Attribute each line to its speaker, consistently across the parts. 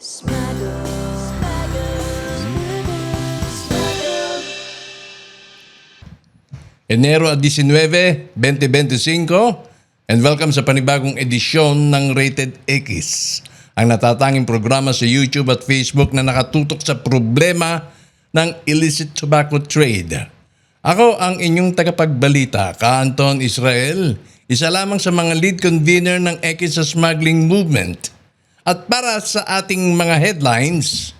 Speaker 1: Smuggle.
Speaker 2: Enero 19, 2025 and welcome sa panibagong edisyon ng Rated X, ang natatanging programa sa YouTube at Facebook na nakatutok sa problema ng illicit tobacco trade. Ako ang inyong tagapagbalita, Ka Anton Israel, isa lamang sa mga lead convener ng X sa smuggling movement. At para sa ating mga headlines,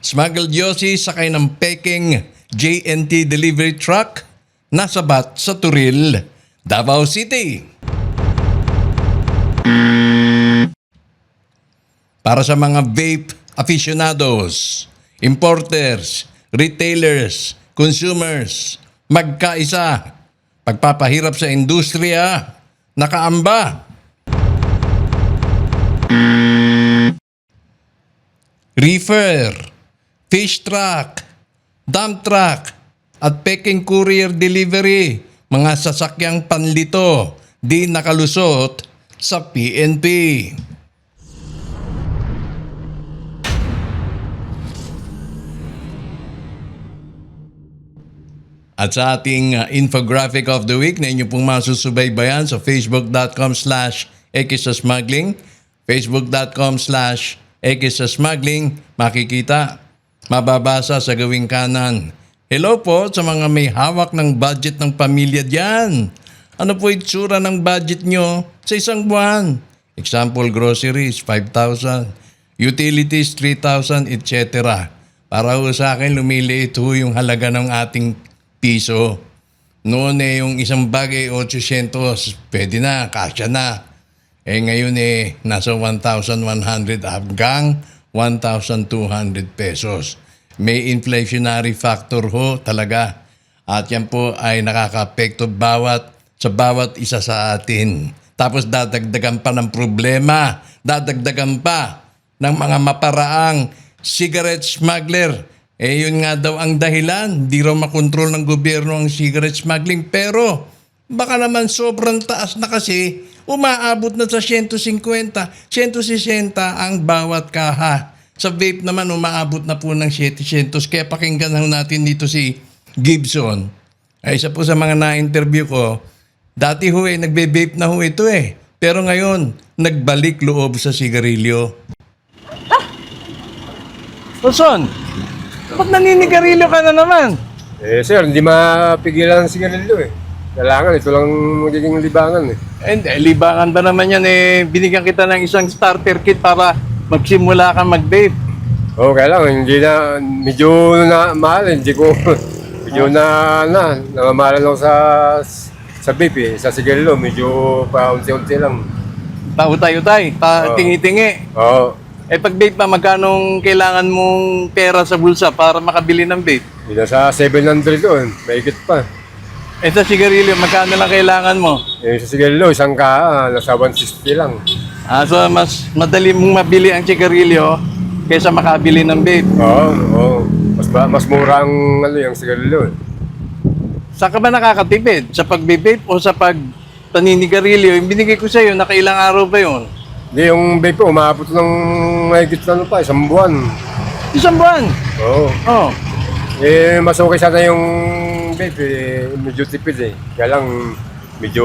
Speaker 2: Smuggled Yossi sakay ng peking JNT delivery truck nasabat sa Turil, Davao City. Para sa mga vape aficionados, importers, retailers, consumers, magkaisa, pagpapahirap sa industriya, nakaamba. reefer, fish truck, dump truck, at peking courier delivery, mga sasakyang panlito, di nakalusot sa PNP. At sa ating uh, infographic of the week na inyo pong masusubaybayan sa facebook.com slash smuggling, facebook.com slash smuggling, makikita, mababasa sa gawing kanan. Hello po sa mga may hawak ng budget ng pamilya diyan. Ano po itsura ng budget nyo sa isang buwan? Example, groceries, 5,000. Utilities, 3,000, etc. Para sa akin, lumiliit ho yung halaga ng ating piso. Noon eh, yung isang bagay, 800, pwede na, kasya na. Eh ngayon eh, nasa 1,100 hanggang 1,200 pesos. May inflationary factor ho talaga. At yan po ay nakaka-apekto bawat sa bawat isa sa atin. Tapos dadagdagan pa ng problema, dadagdagan pa ng mga maparaang cigarette smuggler. Eh yun nga daw ang dahilan, di raw makontrol ng gobyerno ang cigarette smuggling. Pero baka naman sobrang taas na kasi, umaabot na sa 150, 160 ang bawat kaha. Sa vape naman umaabot na po ng 700. Kaya pakinggan ho natin dito si Gibson. Ay isa po sa mga na-interview ko, dati ho eh, nagbe-vape na ho ito eh. Pero ngayon, nagbalik loob sa sigarilyo. Wilson, ba't naninigarilyo ka na naman?
Speaker 3: Eh sir, hindi mapigilan ang sigarilyo eh. Kailangan, ito lang magiging libangan eh.
Speaker 2: And eh, libangan ba naman yan eh, binigyan kita ng isang starter kit para magsimula kang mag-vape.
Speaker 3: Oo, kailangan, hindi na, medyo na mahal, eh. hindi ko, medyo na, na, namamahalan ako sa, sa vape eh, sa sigarilyo, medyo pa unti-unti lang.
Speaker 2: Pautay-utay, pa
Speaker 3: Oo.
Speaker 2: tingi-tingi.
Speaker 3: Oo,
Speaker 2: Eh pag vape pa, magkano kailangan mong pera sa bulsa para makabili ng vape?
Speaker 3: hindi sa 700 doon, mahigit pa.
Speaker 2: Eh sa sigarilyo, magkano lang kailangan mo?
Speaker 3: Eh, sa sigarilyo, isang ka, nasa 160 lang.
Speaker 2: Ah, so mas madali mong mabili ang sigarilyo kaysa makabili ng vape.
Speaker 3: Oo, oo. Mas, ba, mas mura ang, ano, yung sigarilyo eh.
Speaker 2: Saan ka ba nakakatipid? Sa pag-vape o sa pag paninigarilyo? Yung binigay ko sa'yo, nakailang araw ba yun?
Speaker 3: Hindi, yung vape ko, umabot ng mahigit na ano pa, isang buwan.
Speaker 2: Isang buwan.
Speaker 3: Oo.
Speaker 2: Oh.
Speaker 3: Eh, mas okay sana yung vape eh. Medyo tipid eh. Kaya lang, medyo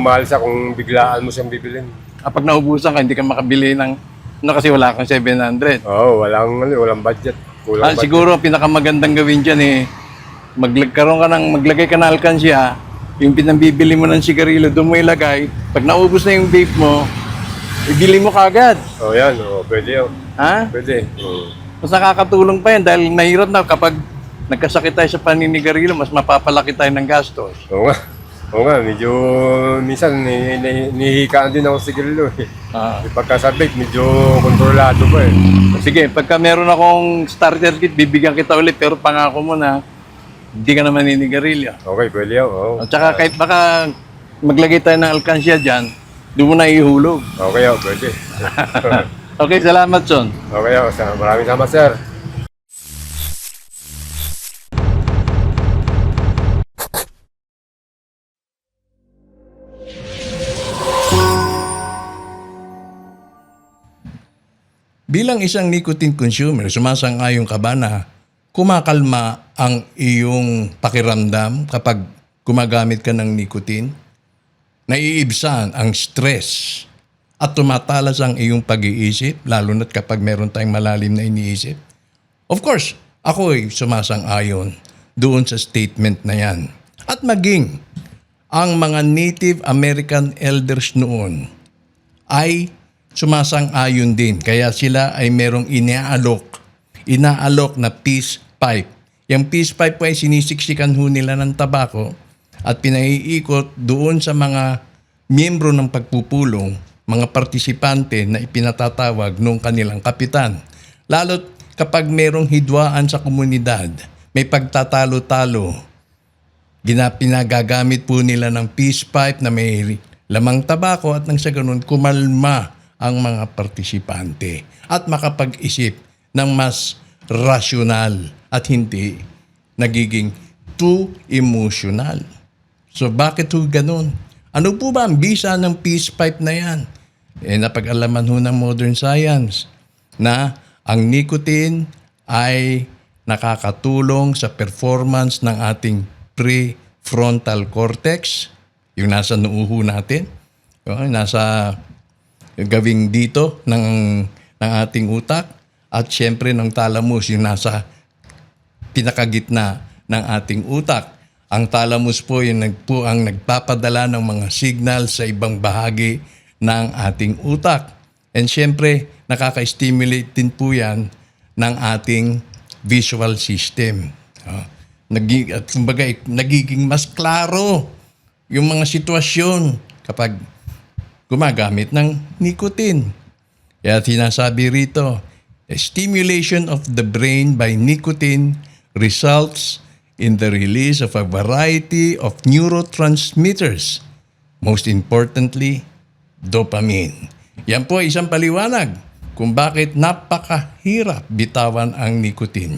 Speaker 3: mahal siya kung biglaan mo siyang bibilin.
Speaker 2: Kapag naubusan ka, hindi ka makabili ng ano kasi wala kang 700.
Speaker 3: Oo, walang, ano, walang budget.
Speaker 2: Ah,
Speaker 3: Kulang budget.
Speaker 2: siguro ang pinakamagandang gawin dyan eh, magkaroon ka ng, maglagay ka ng alkansya, yung pinambibili mo ng sigarilyo, doon mo ilagay. Pag naubos na yung vape mo, ibili mo kagad.
Speaker 3: Oo, yan. Oo, pwede yun.
Speaker 2: Ha?
Speaker 3: Pwede. Oo.
Speaker 2: Mas nakakatulong pa yan dahil mahirap na kapag nagkasakit tayo sa paninigarilyo, mas mapapalaki tayo ng gastos.
Speaker 3: Oo nga. Oo nga, medyo minsan ni, ni, nihikaan din ako sa sigarilyo eh.
Speaker 2: Ah.
Speaker 3: Pagka sa vape, medyo kontrolado pa eh.
Speaker 2: Sige, pagka meron akong starter kit, bibigyan kita ulit pero pangako mo na hindi ka na maninigarilyo.
Speaker 3: Okay, pwede yun. Oo.
Speaker 2: At saka kahit baka maglagay tayo ng alkansya dyan, Di mo na ihulog.
Speaker 3: Okay, oh, pwede.
Speaker 2: okay, salamat, John.
Speaker 3: Okay, oh, sa- maraming salamat, sir.
Speaker 2: Bilang isang nicotine consumer, sumasang-ayon ka ba na kumakalma ang iyong pakiramdam kapag gumagamit ka ng nicotine? Naiibsan ang stress at tumatalas ang iyong pag-iisip, lalo na't kapag meron tayong malalim na iniisip? Of course, ako ay sumasang-ayon doon sa statement na yan. At maging ang mga Native American elders noon ay sumasang-ayon din. Kaya sila ay merong inaalok, inaalok na peace pipe. Yung peace pipe po ay sinisiksikan ho nila ng tabako at pinaiikot doon sa mga miyembro ng pagpupulong, mga partisipante na ipinatatawag nung kanilang kapitan. Lalo't kapag merong hidwaan sa komunidad, may pagtatalo-talo, gina, pinagagamit po nila ng peace pipe na may lamang tabako at nang sa ganun kumalma ang mga partisipante at makapag-isip ng mas rasyonal at hindi nagiging too emotional. So bakit ho ganun? Ano po ba ang bisa ng peace pipe na yan? Eh napag-alaman ho ng modern science na ang nicotine ay nakakatulong sa performance ng ating prefrontal cortex, yung nasa noo natin, yung nasa gawing dito ng, ng ating utak, at syempre ng thalamus, yung nasa pinakagitna ng ating utak. Ang thalamus po yung nag, po ang nagpapadala ng mga signal sa ibang bahagi ng ating utak. And syempre, nakaka-stimulate din po yan ng ating visual system. Uh, at kumbaga, eh, nagiging mas klaro yung mga sitwasyon kapag gumagamit ng nicotine. Kaya sinasabi rito, stimulation of the brain by nicotine results in the release of a variety of neurotransmitters. Most importantly, dopamine. Yan po isang paliwanag kung bakit napakahirap bitawan ang nicotine.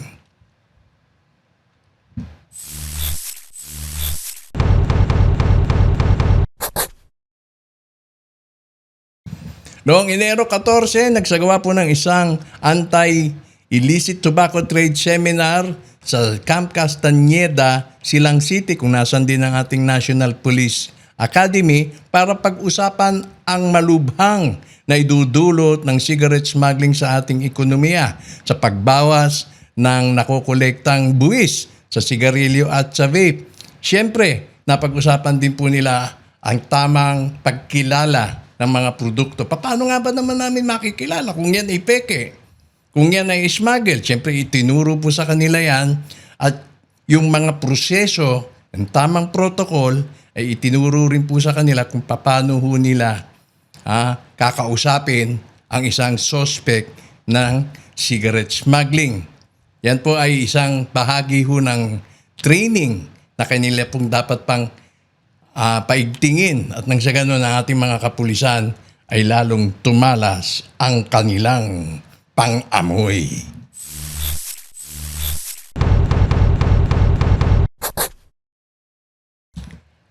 Speaker 2: Noong Enero 14, nagsagawa po ng isang anti-illicit tobacco trade seminar sa Camp Castañeda, Silang City, kung nasan din ang ating National Police Academy para pag-usapan ang malubhang na idudulot ng cigarette smuggling sa ating ekonomiya sa pagbawas ng nakokolektang buwis sa sigarilyo at sa vape. Siyempre, napag-usapan din po nila ang tamang pagkilala ng mga produkto. Paano nga ba naman namin makikilala kung yan ay peke? Kung yan ay smuggle, siyempre itinuro po sa kanila yan at yung mga proseso ng tamang protocol ay itinuro rin po sa kanila kung paano ho nila ah, kakausapin ang isang suspect ng cigarette smuggling. Yan po ay isang bahagi ho ng training na kanila pong dapat pang ah, paigtingin at nang sa ganun ang ating mga kapulisan ay lalong tumalas ang kanilang pang-amoy.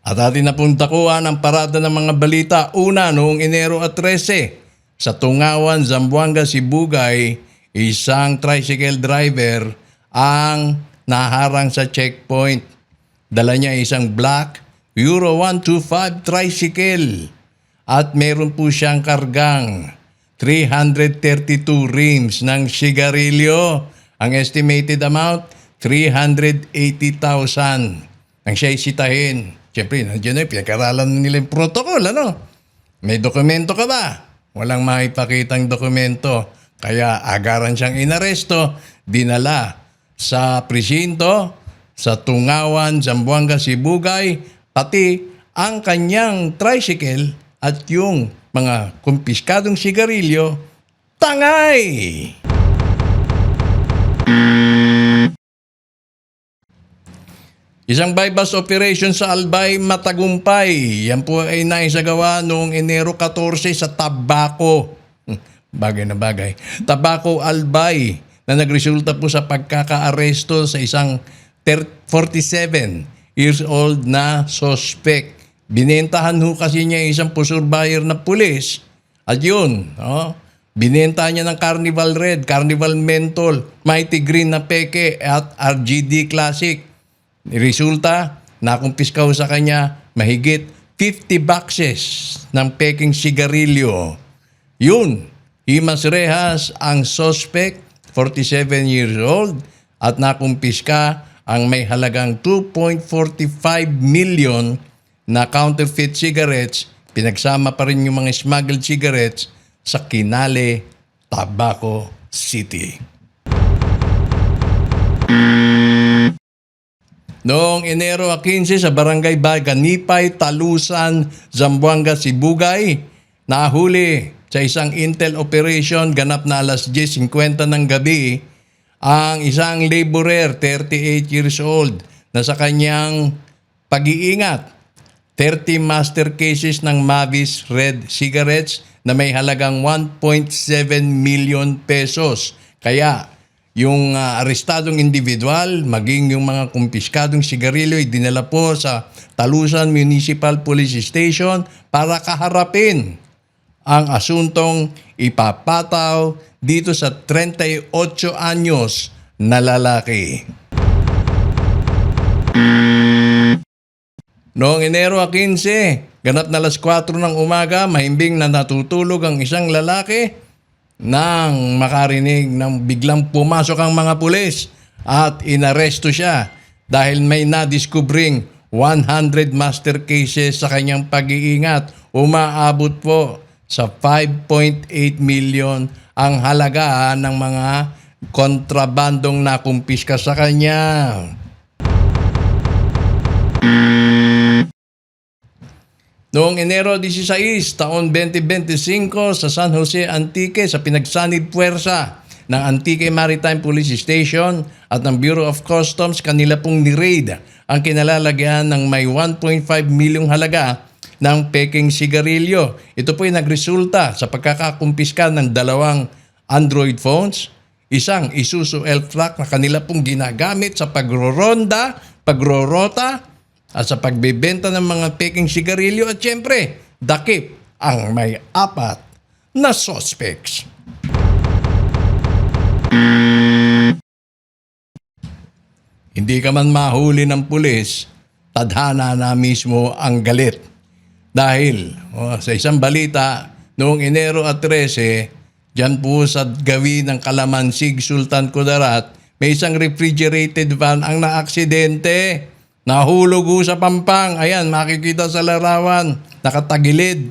Speaker 2: At atin na pong takuan ang parada ng mga balita. Una, noong Enero at 13, sa Tungawan, Zamboanga, Sibugay, isang tricycle driver ang naharang sa checkpoint. Dala niya isang black Euro 125 tricycle at meron po siyang kargang 332 rims ng sigarilyo. Ang estimated amount, 380,000. Ang siya'y sitahin. Siyempre, nandiyan na, pinag-aralan na nila yung protocol, ano? May dokumento ka ba? Walang maipakitang dokumento. Kaya agaran siyang inaresto, dinala sa presinto, sa Tungawan, Zamboanga, Sibugay, pati ang kanyang tricycle at yung mga kumpiskadong sigarilyo, tangay! Isang bypass operation sa Albay matagumpay. Yan po ay naisagawa noong Enero 14 sa Tabaco. Hmm, Bagay na bagay. Tabaco Albay na nagresulta po sa pagkakaaresto sa isang ter- 47 years old na suspect. Binentahan ho kasi niya isang pusur buyer na pulis. At yun, no? Binenta niya ng Carnival Red, Carnival Menthol, Mighty Green na peke at RGD Classic. Resulta, nakumpiskaw sa kanya mahigit 50 boxes ng peking sigarilyo. Yun, Himas Rehas ang suspect, 47 years old, at nakumpiska ang may halagang 2.45 million na counterfeit cigarettes, pinagsama pa rin yung mga smuggled cigarettes sa Kinale, Tabaco City. Noong Enero 15 sa Barangay Baganipay, Talusan, Zamboanga, Sibugay, nahuli sa isang intel operation ganap na alas 10.50 ng gabi ang isang laborer, 38 years old, na sa kanyang pag-iingat 30 master cases ng Mavis Red Cigarettes na may halagang 1.7 million pesos. Kaya yung ah, arestadong individual, maging yung mga kumpiskadong sigarilyo ay dinala po sa Talusan Municipal Police Station para kaharapin ang asuntong ipapataw dito sa 38 anyos na lalaki. Noong Enero 15, ganap na alas 4 ng umaga, mahimbing na natutulog ang isang lalaki nang makarinig ng biglang pumasok ang mga pulis at inaresto siya dahil may nadiskubring 100 master cases sa kanyang pag-iingat. Umaabot po sa 5.8 million ang halaga ng mga kontrabandong nakumpiska sa kanya. Noong Enero 16, taon 2025 sa San Jose Antique sa pinagsanib puwersa ng Antique Maritime Police Station at ng Bureau of Customs kanila pong ni-raid ang kinalalagyan ng may 1.5 milyong halaga ng peking sigarilyo. Ito po ay nagresulta sa pagkakakumpiska ng dalawang Android phones, isang Isuzu elf truck na kanila pong ginagamit sa pagroronda, pagrorota, at sa pagbebenta ng mga peking sigarilyo at syempre, dakip ang may apat na suspects. Hindi ka man mahuli ng pulis, tadhana na mismo ang galit. Dahil oh, sa isang balita, noong Enero at 13, dyan po sa gawi ng Kalamansig, Sultan Kudarat, may isang refrigerated van ang naaksidente. Nahulog ho sa pampang. Ayan, makikita sa larawan. Nakatagilid.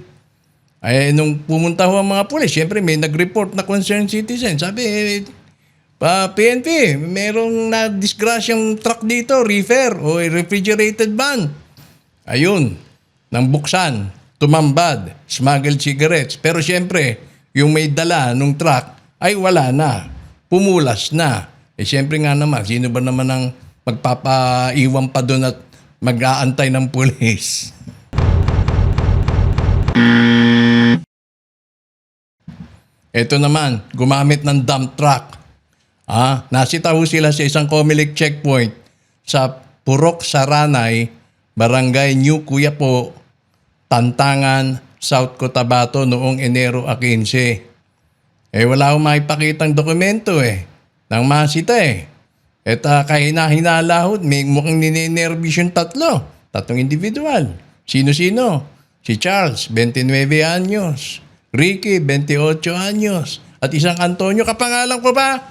Speaker 2: Ay, nung pumunta ho ang mga pulis, syempre may nag-report na concerned citizen. Sabi, eh, pa PNP, merong na disgrasyang truck dito, reefer o refrigerated van. Ayun, nang buksan, tumambad, smuggled cigarettes. Pero syempre, yung may dala nung truck ay wala na. Pumulas na. Eh syempre nga naman, sino ba naman ang magpapaiwan pa doon at mag-aantay ng pulis? Ito naman, gumamit ng dump truck. Ah, nasita ho sila sa isang Comelec checkpoint sa Purok Saranay, Barangay New Kuyapo, Tantangan, South Cotabato noong Enero 15. Eh wala akong makipakitang dokumento eh. Nang masita eh. At uh, kahina-hinala ho, may mukhang ninenervous yung tatlo. Tatlong individual. Sino-sino? Si Charles, 29 anyos. Ricky, 28 anyos. At isang Antonio, kapangalan ko ba?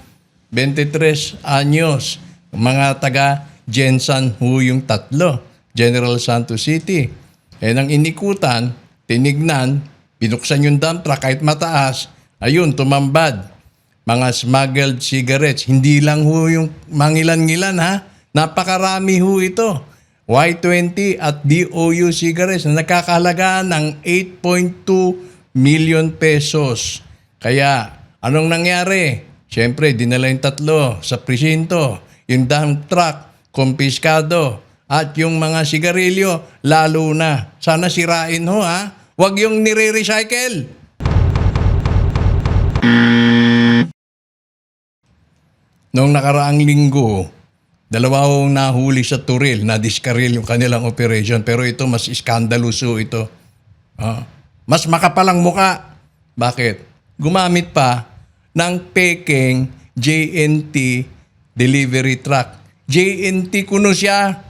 Speaker 2: 23 anyos. Mga taga Jensan ho yung tatlo. General Santos City. Eh nang inikutan, tinignan, binuksan yung dump truck kahit mataas, ayun, tumambad. Mga smuggled cigarettes. Hindi lang ho yung mangilan-ngilan ha. Napakarami ho ito. Y20 at DOU cigarettes na nakakahalaga ng 8.2 million pesos. Kaya, anong nangyari? Siyempre, dinala yung tatlo sa presinto. Yung dump truck, kumpiskado. At yung mga sigarilyo, lalo na. Sana sirain ho ha. Huwag yung nire-recycle. Noong nakaraang linggo, dalawa nahuli sa Turil, na diskaril yung kanilang operation. Pero ito, mas iskandaluso ito. Ah, mas makapalang muka. Bakit? gumamit pa ng peking JNT delivery truck. JNT kuno siya.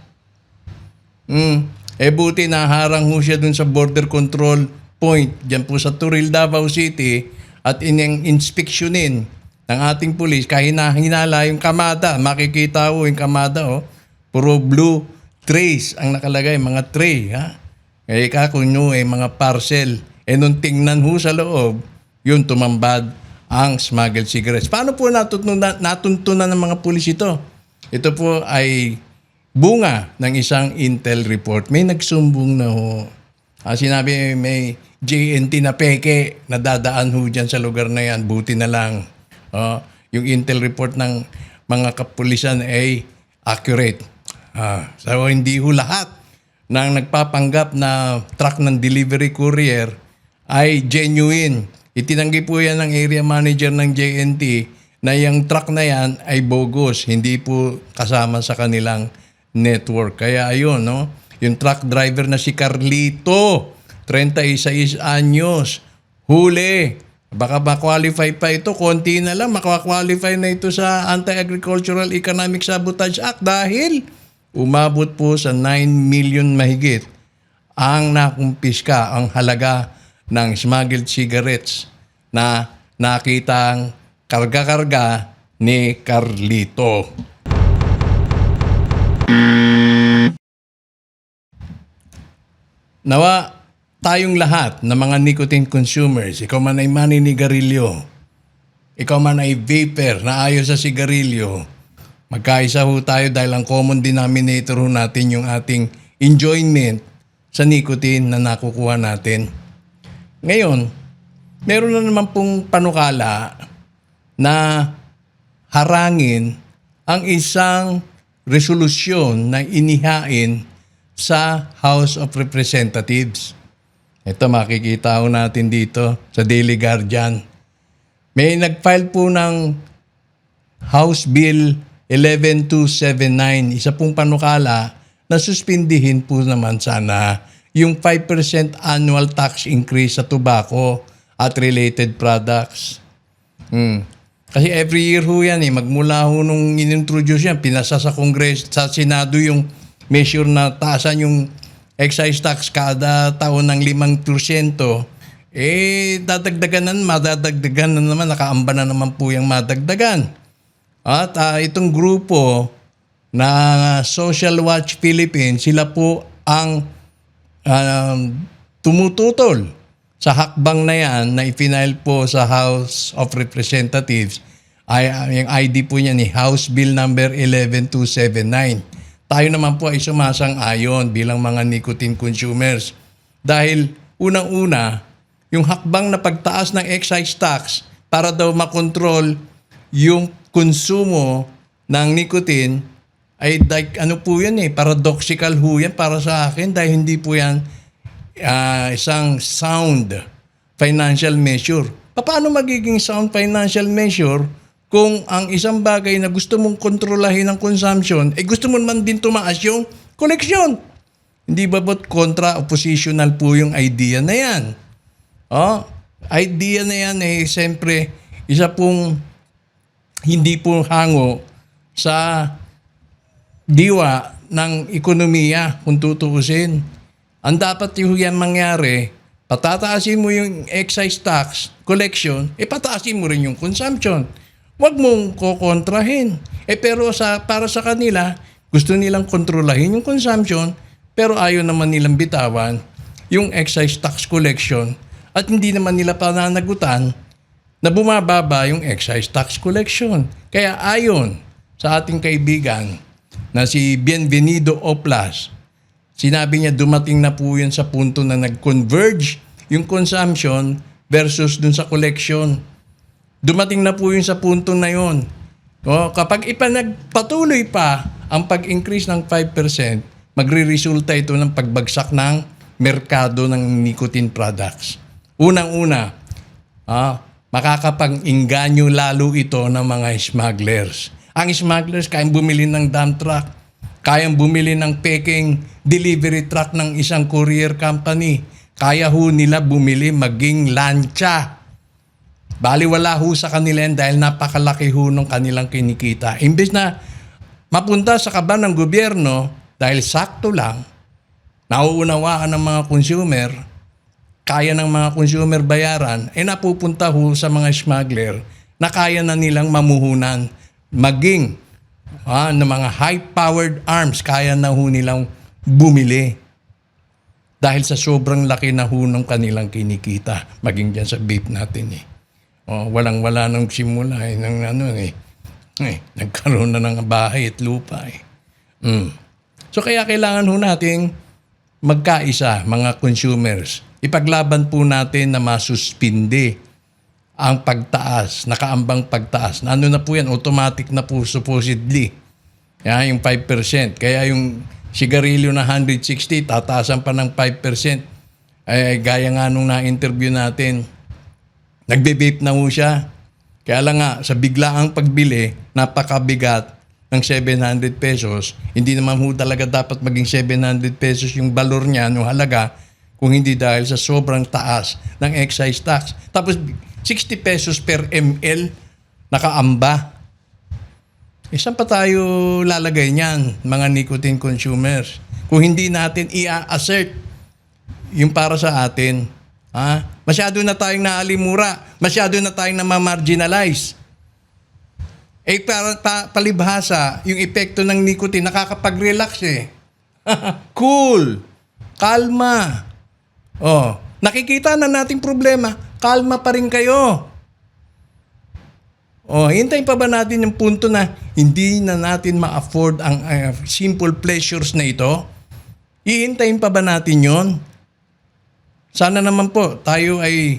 Speaker 2: Mm. Eh buti naharang ho siya dun sa border control point dyan po sa Turil, Davao City at inyang inspeksyonin ng ating pulis kahit na hinala yung kamada. Makikita ho yung kamada oh. Puro blue trays ang nakalagay, mga tray. Ha? Eh ka kung nyo eh, mga parcel. Eh nung tingnan ho sa loob, yun tumambad ang smuggled cigarettes. Paano po natutunan, natuntunan ng mga pulis ito? Ito po ay bunga ng isang intel report. May nagsumbong na ho. Ah, sinabi may JNT na peke na dadaan ho dyan sa lugar na yan. Buti na lang. Oh, yung intel report ng mga kapulisan ay accurate. Ah, so hindi ho lahat ng nagpapanggap na truck ng delivery courier ay genuine. Itinanggi po yan ng area manager ng JNT na yung truck na yan ay bogus, hindi po kasama sa kanilang network. Kaya ayun, no? Yung truck driver na si Carlito, 36 anyos, huli. Baka ma-qualify pa ito, konti na lang, makakwalify na ito sa Anti-Agricultural Economic Sabotage Act dahil umabot po sa 9 million mahigit ang nakumpiska ang halaga ng smuggled cigarettes na nakitang karga-karga ni Carlito. Nawa tayong lahat na mga nicotine consumers, ikaw man ay maninigarilyo, ikaw man ay vapor na ayaw sa sigarilyo, magkaisa ho tayo dahil ang common denominator ho natin yung ating enjoyment sa nicotine na nakukuha natin. Ngayon, meron na naman pong panukala na harangin ang isang resolusyon na inihain sa House of Representatives. Ito makikita ho natin dito sa Daily Guardian. May nag-file po ng House Bill 11279, isa pong panukala na suspindihin po naman sana yung 5% annual tax increase sa tobacco at related products. Hmm. Kasi every year ho yan eh, magmula ho nung inintroduce yan, pinasa sa Congress, sa Senado yung measure na taasan yung excise tax kada taon ng 5%, eh dadagdagan na, madadagdagan na naman, nakaamba na naman po yung madagdagan. At ah, itong grupo na Social Watch Philippines, sila po ang um, tumututol sa hakbang na yan na ipinail po sa House of Representatives ay yung ID po niya ni House Bill number 11279. Tayo naman po ay sumasang-ayon bilang mga nicotine consumers dahil unang-una yung hakbang na pagtaas ng excise tax para daw makontrol yung konsumo ng nicotine ay like, ano po yan eh, paradoxical ho yan para sa akin dahil hindi po yan ah, isang sound financial measure. Paano magiging sound financial measure kung ang isang bagay na gusto mong kontrolahin ang consumption, eh gusto mo naman din tumaas yung collection. Hindi ba ba't kontra oppositional po yung idea na yan? Oh, idea na yan eh, siyempre, isa pong hindi po hango sa diwa ng ekonomiya kung tutuusin. Ang dapat yung yan mangyari, patataasin mo yung excise tax collection, e pataasin mo rin yung consumption. Huwag mong kokontrahin. Eh pero sa, para sa kanila, gusto nilang kontrolahin yung consumption, pero ayaw naman nilang bitawan yung excise tax collection at hindi naman nila pananagutan na bumababa yung excise tax collection. Kaya ayon sa ating kaibigan na si Bienvenido Oplas, sinabi niya dumating na po yun sa punto na nag-converge yung consumption versus dun sa collection. Dumating na po yun sa punto na yun. O, kapag ipanagpatuloy pa ang pag-increase ng 5%, magre-resulta ito ng pagbagsak ng merkado ng nicotine products. Unang-una, ah, makakapag-inganyo lalo ito ng mga smugglers. Ang smugglers kayang bumili ng dump truck, kayang bumili ng peking delivery truck ng isang courier company, kaya ho nila bumili maging lancha Baliwala ho sa kanila yan dahil napakalaki ho ng kanilang kinikita. Imbes na mapunta sa kaban ng gobyerno dahil sakto lang, nauunawaan ng mga consumer, kaya ng mga consumer bayaran, eh napupunta ho sa mga smuggler na kaya na nilang mamuhunan. Maging ah, ng mga high-powered arms, kaya na ho nilang bumili. Dahil sa sobrang laki na ho ng kanilang kinikita. Maging dyan sa beef natin eh. Oh, walang-wala nung simula eh, ng ano eh. eh. Nagkaroon na ng bahay at lupa eh. Mm. So kaya kailangan ho nating magkaisa, mga consumers. Ipaglaban po natin na masuspindi ang pagtaas, nakaambang pagtaas. Na Ano na po yan, automatic na po supposedly. Yan, yung 5%. Kaya yung sigarilyo na 160, tataasan pa ng 5%. Ay, gaya nga nung na-interview natin, nagbe-vape na ho siya. Kaya lang nga, sa biglaang pagbili, napakabigat ng 700 pesos. Hindi naman ho talaga dapat maging 700 pesos yung balor niya, yung halaga, kung hindi dahil sa sobrang taas ng excise tax. Tapos 60 pesos per ml nakaamba. Eh, saan pa tayo lalagay niyan, mga nicotine consumers? Kung hindi natin i-assert yung para sa atin, ha? masyado na tayong naalimura, masyado na tayong namamarginalize. Eh, para pa, palibhasa, yung epekto ng nicotine, nakakapag-relax eh. cool. Kalma. Oh, nakikita na nating problema, kalma pa rin kayo. Oh, hintayin pa ba natin yung punto na hindi na natin ma-afford ang uh, simple pleasures na ito? Hihintayin pa ba natin yon? Sana naman po tayo ay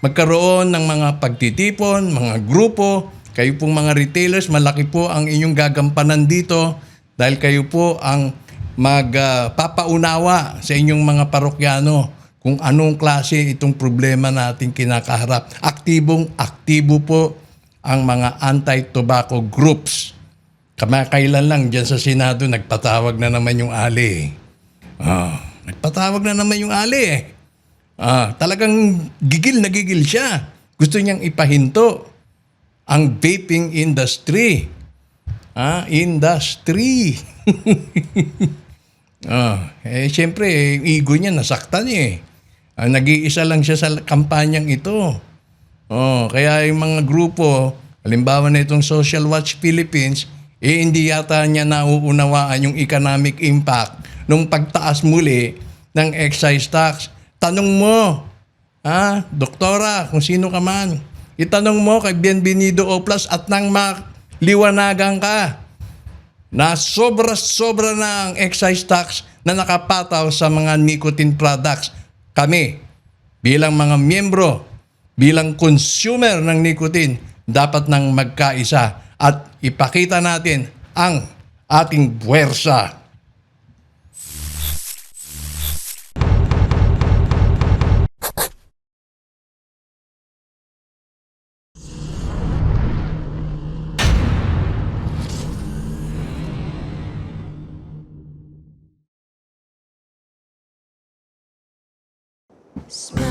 Speaker 2: magkaroon ng mga pagtitipon, mga grupo, kayo pong mga retailers, malaki po ang inyong gagampanan dito dahil kayo po ang magpapaunawa sa inyong mga parokyano kung anong klase itong problema natin kinakaharap. Aktibong aktibo po ang mga anti-tobacco groups. Kamakailan lang dyan sa Senado, nagpatawag na naman yung ali. Ah, nagpatawag na naman yung ali eh. Ah, talagang gigil na gigil siya. Gusto niyang ipahinto ang vaping industry. Ah, industry. ah, eh siyempre, eh, ego niya nasaktan eh. Ah, nag-iisa lang siya sa kampanyang ito. Oh, kaya yung mga grupo, halimbawa na itong Social Watch Philippines, eh hindi yata niya nauunawaan yung economic impact nung pagtaas muli ng excise tax. Tanong mo, ha, doktora, kung sino ka man, itanong mo kay Bienvenido Oplas at nang maliwanagan ka na sobra-sobra na ang excise tax na nakapataw sa mga nicotine products. Kami, bilang mga miyembro, bilang consumer ng nicotine, dapat nang magkaisa at ipakita natin ang ating puwersa.
Speaker 1: Smuggle.